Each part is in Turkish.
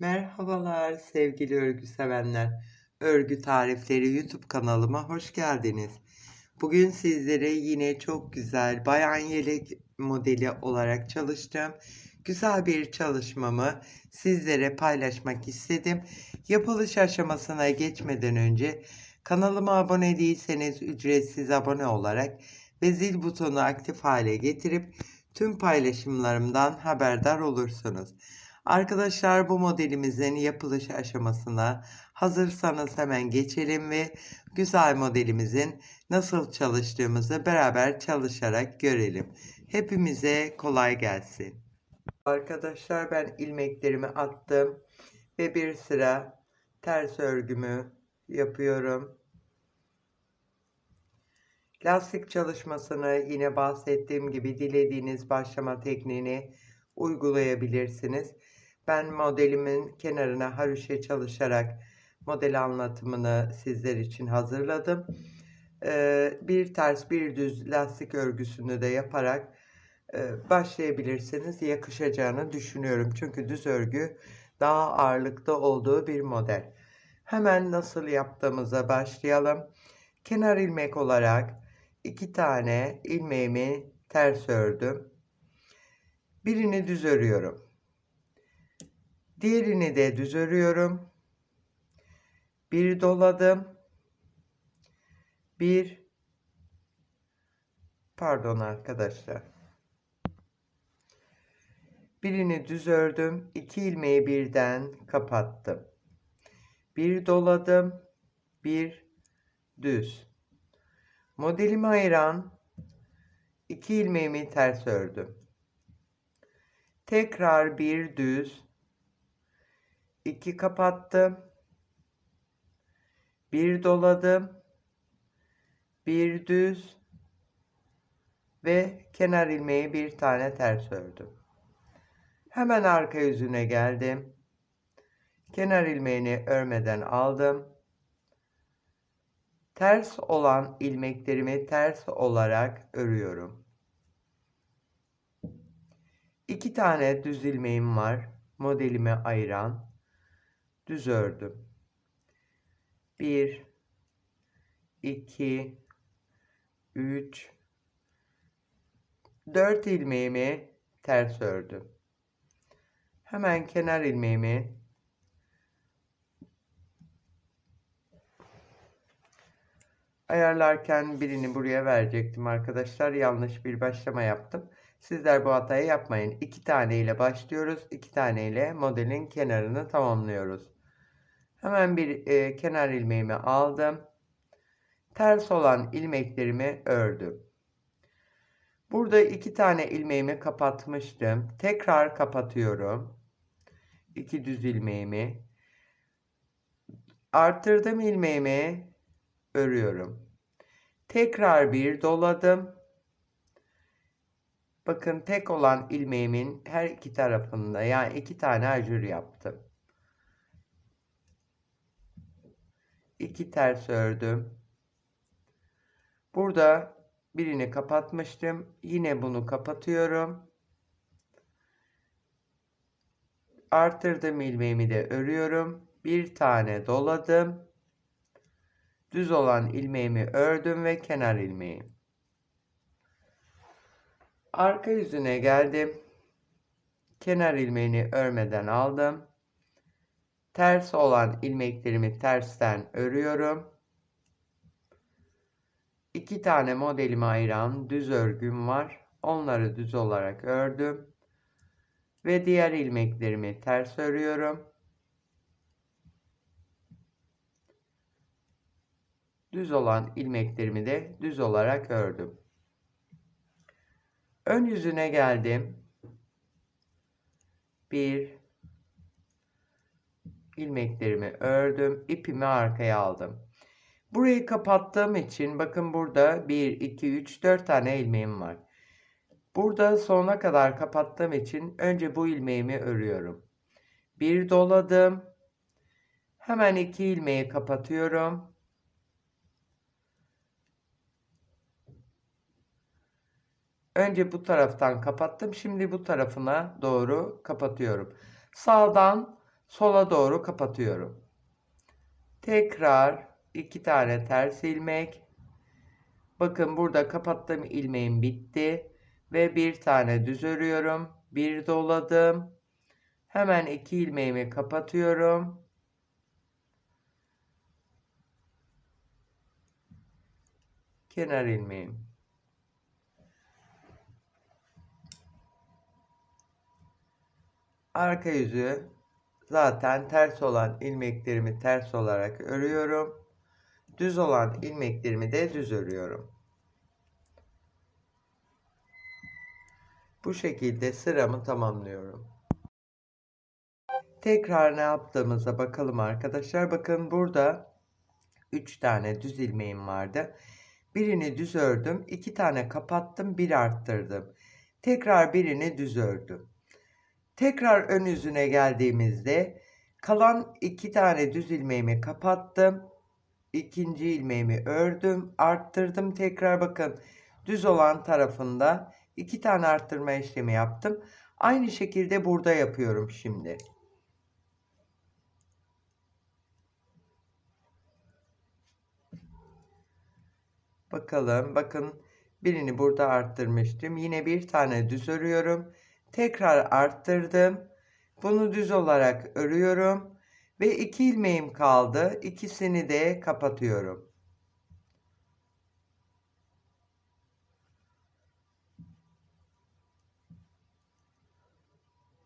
Merhabalar sevgili örgü sevenler. Örgü Tarifleri YouTube kanalıma hoş geldiniz. Bugün sizlere yine çok güzel bayan yelek modeli olarak çalıştığım güzel bir çalışmamı sizlere paylaşmak istedim. Yapılış aşamasına geçmeden önce kanalıma abone değilseniz ücretsiz abone olarak ve zil butonu aktif hale getirip tüm paylaşımlarımdan haberdar olursunuz. Arkadaşlar bu modelimizin yapılış aşamasına hazırsanız hemen geçelim ve güzel modelimizin nasıl çalıştığımızı beraber çalışarak görelim. Hepimize kolay gelsin. Arkadaşlar ben ilmeklerimi attım ve bir sıra ters örgümü yapıyorum. Lastik çalışmasını yine bahsettiğim gibi dilediğiniz başlama tekniğini uygulayabilirsiniz. Ben modelimin kenarına haroşa çalışarak model anlatımını sizler için hazırladım. Ee, bir ters bir düz lastik örgüsünü de yaparak e, başlayabilirsiniz. Yakışacağını düşünüyorum. Çünkü düz örgü daha ağırlıkta olduğu bir model. Hemen nasıl yaptığımıza başlayalım. Kenar ilmek olarak iki tane ilmeğimi ters ördüm. Birini düz örüyorum. Diğerini de düz örüyorum. Bir doladım. Bir pardon arkadaşlar. Birini düz ördüm. iki ilmeği birden kapattım. Bir doladım. Bir düz. Modelimi ayıran iki ilmeğimi ters ördüm. Tekrar bir düz 2 kapattım. Bir doladım. Bir düz ve kenar ilmeği bir tane ters ördüm. Hemen arka yüzüne geldim. Kenar ilmeğini örmeden aldım. Ters olan ilmeklerimi ters olarak örüyorum. İki tane düz ilmeğim var. Modelime ayıran düz ördüm. 1 2 3 4 ilmeğimi ters ördüm. Hemen kenar ilmeğimi ayarlarken birini buraya verecektim arkadaşlar. Yanlış bir başlama yaptım. Sizler bu hatayı yapmayın. İki tane ile başlıyoruz. iki tane ile modelin kenarını tamamlıyoruz. Hemen bir e, kenar ilmeğimi aldım. Ters olan ilmeklerimi ördüm. Burada iki tane ilmeğimi kapatmıştım. Tekrar kapatıyorum. İki düz ilmeğimi. Arttırdım ilmeğimi örüyorum. Tekrar bir doladım. Bakın tek olan ilmeğimin her iki tarafında yani iki tane ajur yaptım. 2 ters ördüm. Burada birini kapatmıştım. Yine bunu kapatıyorum. Artırdım ilmeğimi de örüyorum. Bir tane doladım. Düz olan ilmeğimi ördüm ve kenar ilmeği. Arka yüzüne geldim. Kenar ilmeğini örmeden aldım. Ters olan ilmeklerimi tersten örüyorum. İki tane modelimi ayıran düz örgüm var. Onları düz olarak ördüm. Ve diğer ilmeklerimi ters örüyorum. Düz olan ilmeklerimi de düz olarak ördüm. Ön yüzüne geldim. 1 ilmeklerimi ördüm. ipimi arkaya aldım. Burayı kapattığım için bakın burada 1, 2, 3, 4 tane ilmeğim var. Burada sonuna kadar kapattığım için önce bu ilmeğimi örüyorum. Bir doladım. Hemen iki ilmeği kapatıyorum. Önce bu taraftan kapattım. Şimdi bu tarafına doğru kapatıyorum. Sağdan sola doğru kapatıyorum. Tekrar iki tane ters ilmek. Bakın burada kapattığım ilmeğim bitti ve bir tane düz örüyorum. Bir doladım. Hemen iki ilmeğimi kapatıyorum. Kenar ilmeğim. Arka yüzü zaten ters olan ilmeklerimi ters olarak örüyorum. Düz olan ilmeklerimi de düz örüyorum. Bu şekilde sıramı tamamlıyorum. Tekrar ne yaptığımıza bakalım arkadaşlar. Bakın burada 3 tane düz ilmeğim vardı. Birini düz ördüm. 2 tane kapattım. Bir arttırdım. Tekrar birini düz ördüm. Tekrar ön yüzüne geldiğimizde kalan 2 tane düz ilmeğimi kapattım. İkinci ilmeğimi ördüm. Arttırdım. Tekrar bakın düz olan tarafında 2 tane arttırma işlemi yaptım. Aynı şekilde burada yapıyorum şimdi. Bakalım. Bakın birini burada arttırmıştım. Yine bir tane düz örüyorum. Tekrar arttırdım. Bunu düz olarak örüyorum. Ve iki ilmeğim kaldı. İkisini de kapatıyorum.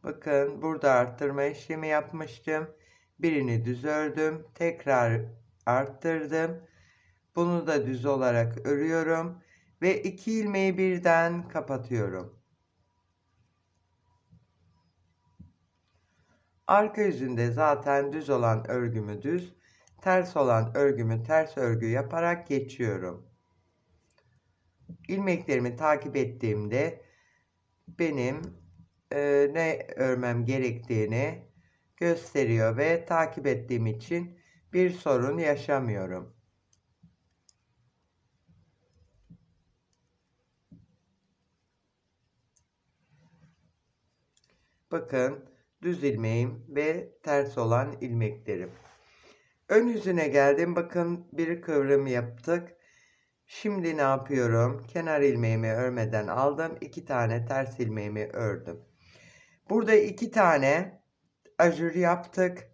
Bakın burada arttırma işlemi yapmıştım. Birini düz ördüm. Tekrar arttırdım. Bunu da düz olarak örüyorum ve iki ilmeği birden kapatıyorum. Arka yüzünde zaten düz olan örgümü düz, ters olan örgümü ters örgü yaparak geçiyorum. İlmeklerimi takip ettiğimde benim e, ne örmem gerektiğini gösteriyor ve takip ettiğim için bir sorun yaşamıyorum. Bakın düz ilmeğim ve ters olan ilmeklerim. Ön yüzüne geldim. Bakın bir kıvrım yaptık. Şimdi ne yapıyorum? Kenar ilmeğimi örmeden aldım. iki tane ters ilmeğimi ördüm. Burada iki tane ajur yaptık.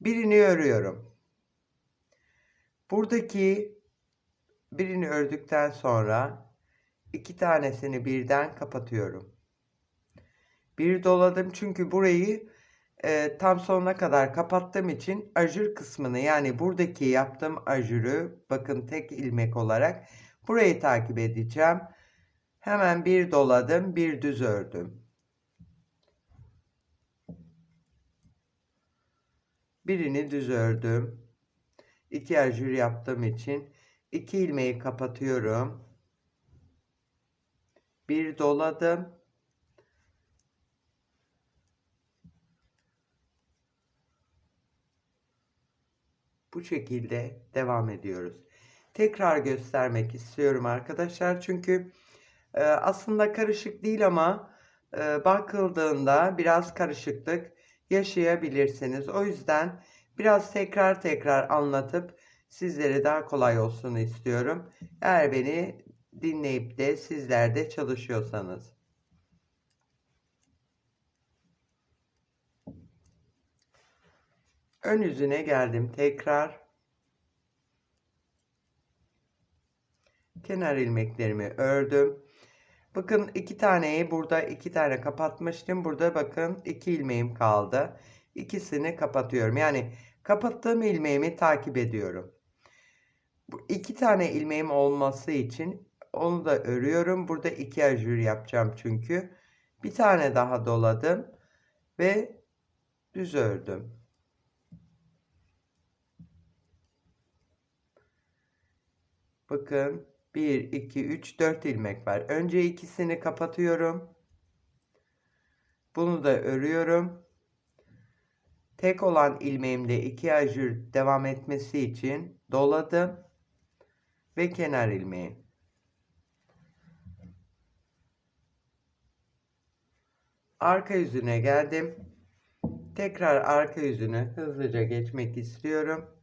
Birini örüyorum. Buradaki birini ördükten sonra iki tanesini birden kapatıyorum. Bir doladım çünkü burayı e, tam sonuna kadar kapattığım için ajur kısmını yani buradaki yaptığım ajuru bakın tek ilmek olarak burayı takip edeceğim. Hemen bir doladım bir düz ördüm. Birini düz ördüm. İki ajur yaptığım için iki ilmeği kapatıyorum. Bir doladım Bu şekilde devam ediyoruz. Tekrar göstermek istiyorum arkadaşlar. Çünkü e, aslında karışık değil ama e, bakıldığında biraz karışıklık yaşayabilirsiniz. O yüzden biraz tekrar tekrar anlatıp sizlere daha kolay olsun istiyorum. Eğer beni dinleyip de sizler de çalışıyorsanız. Ön yüzüne geldim tekrar. Kenar ilmeklerimi ördüm. Bakın iki taneyi burada iki tane kapatmıştım. Burada bakın iki ilmeğim kaldı. İkisini kapatıyorum. Yani kapattığım ilmeğimi takip ediyorum. Bu iki tane ilmeğim olması için onu da örüyorum. Burada iki ajur yapacağım çünkü. Bir tane daha doladım ve düz ördüm. Bakın 1, 2, 3, 4 ilmek var. Önce ikisini kapatıyorum. Bunu da örüyorum. Tek olan ilmeğimde iki ajur devam etmesi için doladım. Ve kenar ilmeği. Arka yüzüne geldim. Tekrar arka yüzünü hızlıca geçmek istiyorum.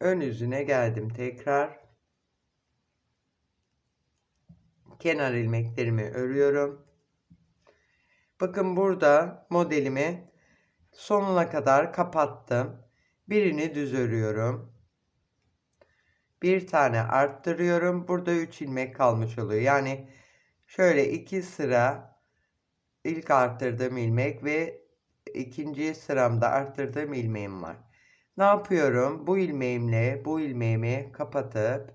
Ön yüzüne geldim tekrar. Kenar ilmeklerimi örüyorum. Bakın burada modelimi sonuna kadar kapattım. Birini düz örüyorum. Bir tane arttırıyorum. Burada 3 ilmek kalmış oluyor. Yani şöyle iki sıra ilk arttırdığım ilmek ve ikinci sıramda arttırdığım ilmeğim var. Ne yapıyorum? Bu ilmeğimle bu ilmeğimi kapatıp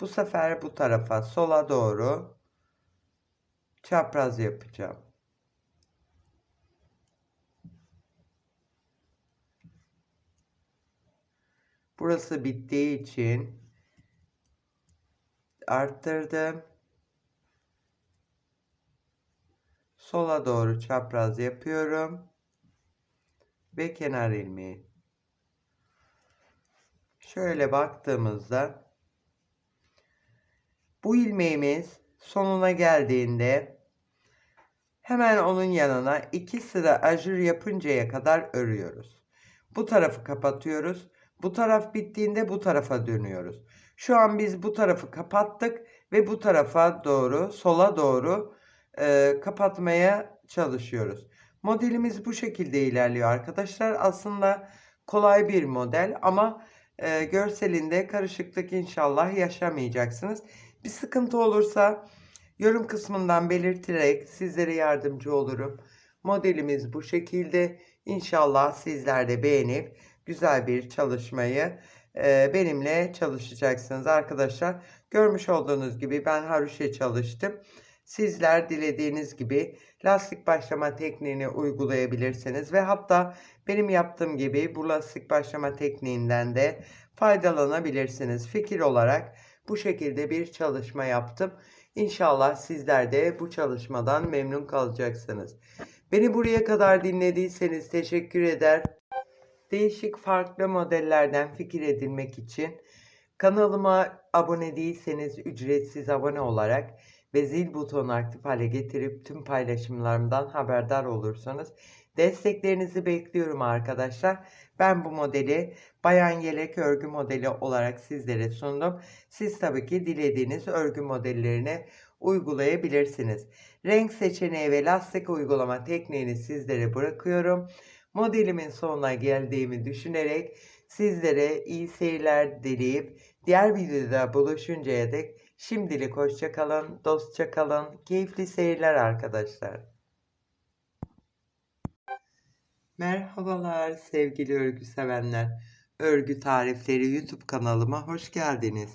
bu sefer bu tarafa sola doğru çapraz yapacağım. Burası bittiği için arttırdım. Sola doğru çapraz yapıyorum. Ve kenar ilmeği. Şöyle baktığımızda bu ilmeğimiz sonuna geldiğinde hemen onun yanına iki sıra ajur yapıncaya kadar örüyoruz. Bu tarafı kapatıyoruz. Bu taraf bittiğinde bu tarafa dönüyoruz. Şu an biz bu tarafı kapattık ve bu tarafa doğru, sola doğru e, kapatmaya çalışıyoruz. Modelimiz bu şekilde ilerliyor arkadaşlar. Aslında kolay bir model ama e, görselinde karışıklık inşallah yaşamayacaksınız. Bir sıkıntı olursa yorum kısmından belirterek sizlere yardımcı olurum. Modelimiz bu şekilde. İnşallah sizler de beğenip güzel bir çalışmayı e, benimle çalışacaksınız arkadaşlar. Görmüş olduğunuz gibi ben haroşa çalıştım. Sizler dilediğiniz gibi lastik başlama tekniğini uygulayabilirsiniz ve hatta benim yaptığım gibi bu lastik başlama tekniğinden de faydalanabilirsiniz. Fikir olarak bu şekilde bir çalışma yaptım. İnşallah sizler de bu çalışmadan memnun kalacaksınız. Beni buraya kadar dinlediyseniz teşekkür eder. Değişik farklı modellerden fikir edinmek için kanalıma abone değilseniz ücretsiz abone olarak ve zil butonu aktif hale getirip tüm paylaşımlarımdan haberdar olursanız desteklerinizi bekliyorum arkadaşlar. Ben bu modeli bayan yelek örgü modeli olarak sizlere sundum. Siz tabii ki dilediğiniz örgü modellerini uygulayabilirsiniz. Renk seçeneği ve lastik uygulama tekniğini sizlere bırakıyorum. Modelimin sonuna geldiğimi düşünerek sizlere iyi seyirler dileyip diğer videoda buluşuncaya dek şimdilik hoşça kalın, dostça kalın, keyifli seyirler arkadaşlar. Merhabalar sevgili örgü sevenler. Örgü tarifleri YouTube kanalıma hoş geldiniz.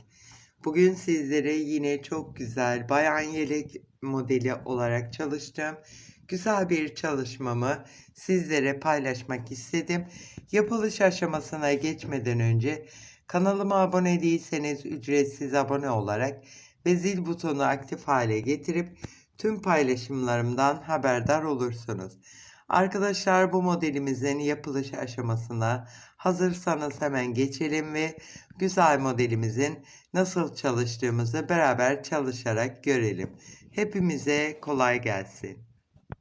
Bugün sizlere yine çok güzel bayan yelek modeli olarak çalıştım. Güzel bir çalışmamı sizlere paylaşmak istedim. Yapılış aşamasına geçmeden önce kanalıma abone değilseniz ücretsiz abone olarak ve zil butonu aktif hale getirip tüm paylaşımlarımdan haberdar olursunuz. Arkadaşlar bu modelimizin yapılış aşamasına hazırsanız hemen geçelim ve güzel modelimizin nasıl çalıştığımızı beraber çalışarak görelim. Hepimize kolay gelsin.